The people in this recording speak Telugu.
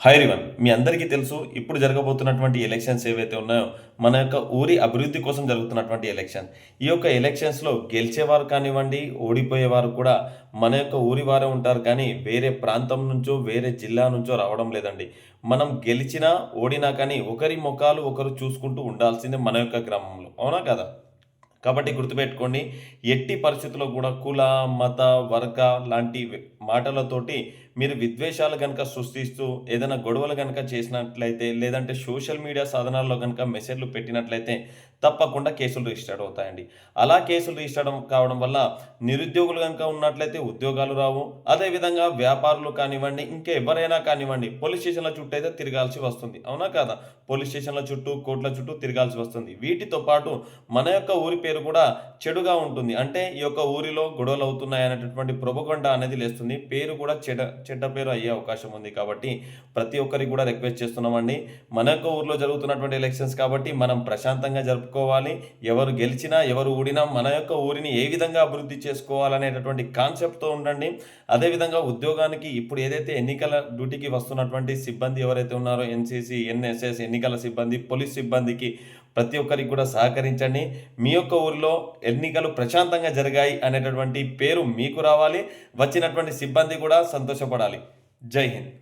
హైరివన్ మీ అందరికీ తెలుసు ఇప్పుడు జరగబోతున్నటువంటి ఎలక్షన్స్ ఏవైతే ఉన్నాయో మన యొక్క ఊరి అభివృద్ధి కోసం జరుగుతున్నటువంటి ఎలక్షన్ ఈ యొక్క ఎలక్షన్స్లో గెలిచేవారు కానివ్వండి ఓడిపోయేవారు కూడా మన యొక్క ఊరి వారే ఉంటారు కానీ వేరే ప్రాంతం నుంచో వేరే జిల్లా నుంచో రావడం లేదండి. మనం గెలిచినా ఓడినా కానీ ఒకరి ముఖాలు ఒకరు చూసుకుంటూ ఉండాల్సిందే మన యొక్క గ్రామంలో. అవునా కదా? కాబట్టి గుర్తుపెట్టుకోండి ఎట్టి పరిస్థితుల్లో కూడా కుల మత వర్గ లాంటి మాటలతోటి మీరు విద్వేషాలు కనుక సృష్టిస్తూ ఏదైనా గొడవలు కనుక చేసినట్లయితే లేదంటే సోషల్ మీడియా సాధనాల్లో కనుక మెసేజ్లు పెట్టినట్లయితే తప్పకుండా కేసులు రిజిస్టర్ అవుతాయండి. అలా కేసులు రిజిస్టర్ కావడం వల్ల నిరుద్యోగులు కనుక ఉన్నట్లయితే ఉద్యోగాలు రావు. అదేవిధంగా వ్యాపారులు కానివ్వండి ఇంకా ఎవరైనా కానివ్వండి పోలీస్ స్టేషన్ల చుట్టూ అయితే తిరగాల్సి వస్తుంది. అవునా కాదా? పోలీస్ స్టేషన్ల చుట్టూ కోర్టుల చుట్టూ తిరగాల్సి వస్తుంది. వీటితో పాటు మన యొక్క ఊరి పేరు కూడా చెడుగా ఉంటుంది. అంటే ఈ యొక్క ఊరిలో గొడవలు అవుతున్నాయి అనేటటువంటి ప్రభుకొండ అనేది లేస్తుంది. పేరు కూడా చెడ చెడ్డ పేరు అయ్యే అవకాశం ఉంది కాబట్టి ప్రతి ఒక్కరికి కూడా రిక్వెస్ట్ చేస్తున్నామండి. మన యొక్క ఊర్లో జరుగుతున్నటువంటి ఎలక్షన్స్ కాబట్టి మనం ప్రశాంతంగా జరుపుకోవాలి. ఎవరు గెలిచినా ఎవరు ఊడినా మన యొక్క ఊరిని ఏ విధంగా అభివృద్ధి చేసుకోవాలనేటటువంటి కాన్సెప్ట్తో ఉండండి. అదేవిధంగా ఉద్యోగానికి ఇప్పుడు ఏదైతే ఎన్నికల డ్యూటీకి వస్తున్నటువంటి సిబ్బంది ఎవరైతే ఉన్నారో ఎన్సీసీ ఎన్ఎస్ఎస్ ఎన్నికల సిబ్బంది పోలీస్ సిబ్బందికి ప్రతి ఒక్కరికి కూడా సహకరించండి. మీ యొక్క ఊరిలో ఎన్నికలు ప్రశాంతంగా జరిగాయి అనేటటువంటి పేరు మీకు రావాలి. వచ్చినటువంటి సిబ్బంది కూడా సంతోషపడాలి. జై హింద్.